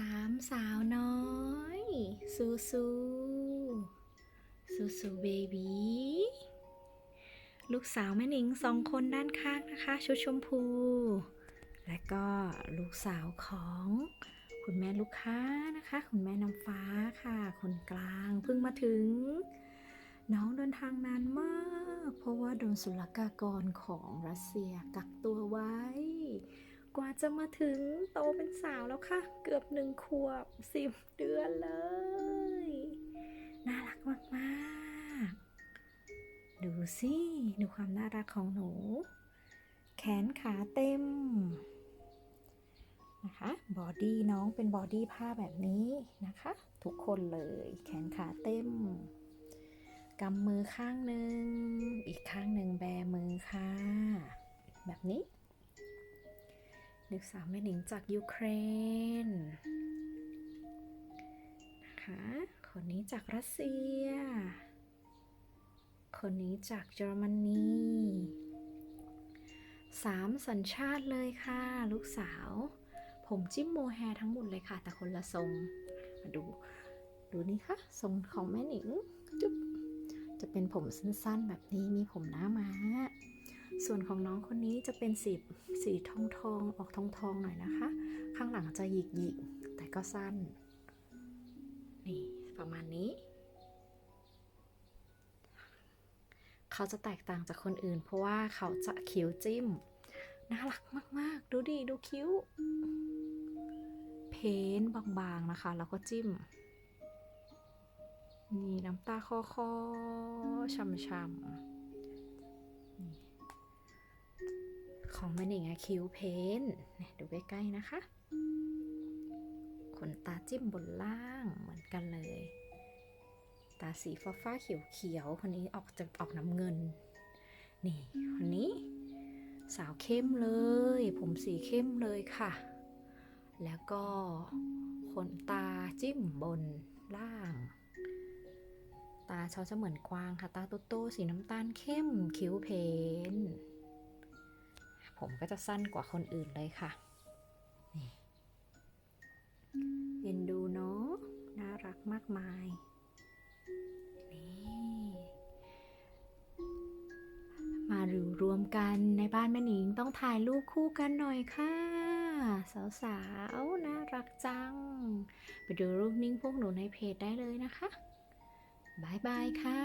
สามสาวน้อยซูซูซูซูเบบีลูกสาวแม่หนิงสองคนด้านข้างนะคะ ชุดชมพู และก็ลูกสาวของคุณแม่ลูกค้านะคะ คุณแม่น้ำฟ้าค่ะ คนกลางเพิ่งมาถึง น้องเดินทางนานมาก เพราะว่าโดนศุลกากรของรัสเซียกักตัวไว้ กว่าจะมาถึงโตเป็นสาวแล้วค่ะ เกือบหนึ่งขวบสิบเดือนเลย น่ารักมากๆ ดูสิดูความน่ารักของหนู แขนขาเต็มนะคะบอดี้น้องเป็นบอดี้ผ้าแบบนี้นะคะ ทุกคนเลย แขนขาเต็มกำมือข้างหนึ่ง อีกข้างหนึ่งแบมือค่ะ แบบนี้ ลูกสาวแม่หนิงจากยูเครนนะคะคนนี้จากรัสเซีย คนนี้จากเยอรมนีสามสัญชาติเลยค่ะ ลูกสาว ผมจิ้มโมแฮทั้งหมดเลยค่ะ แต่คนละทรง มาดู ดูนี่ค่ะ ทรงของแม่หนิงจุ๊บจะเป็นผมสั้นๆแบบนี้มีผมหน้าม้า ส่วนของน้องคนนี้จะเป็นสีสีทองทองออกทองทองหน่อยนะคะ ข้างหลังจะหยิกหยิกแต่ก็สั้น นี่ประมาณนี้ เขาจะแตกต่างจากคนอื่น เพราะว่าเขาจะคิ้วจิ้ม น่ารักมาก ๆ ดูดิ ดูคิ้ว เพ้นบาง ๆ นะคะ แล้วก็จิ้ม นี่น้ำตาคอคอๆช่ำๆ ของม่หนิงอะคิ้วเพ้นเนี่ยดูใกล้ๆนะคะ ขนตาจิ้มบนล่างเหมือนกันเลย ตาสีฟ้าฟ้าๆเขียวเขียวๆคนนี้ออกจะออกน้ำเงิน นี่คนนี้ สาวเข้มเลย ผมสีเข้มเลยค่ะ แล้วก็ขนตาจิ้มบนล่าง ตาเขาจะเหมือนกวางค่ะ ตาโตๆสีน้ำตาลเข้มคิ้วเพ้น ผมก็จะสั้นกว่าคนอื่นเลยค่ะเอ็นดูเนาะน่ารักมากมายนี่มาดูรวมกันในบ้านแม่หนิงต้องถ่ายรูปคู่กันหน่อยค่ะ สาวๆ น่ารักจัง ไปดูรูปนิ่งพวกหนูในเพจได้เลยนะคะบายบายค่ะ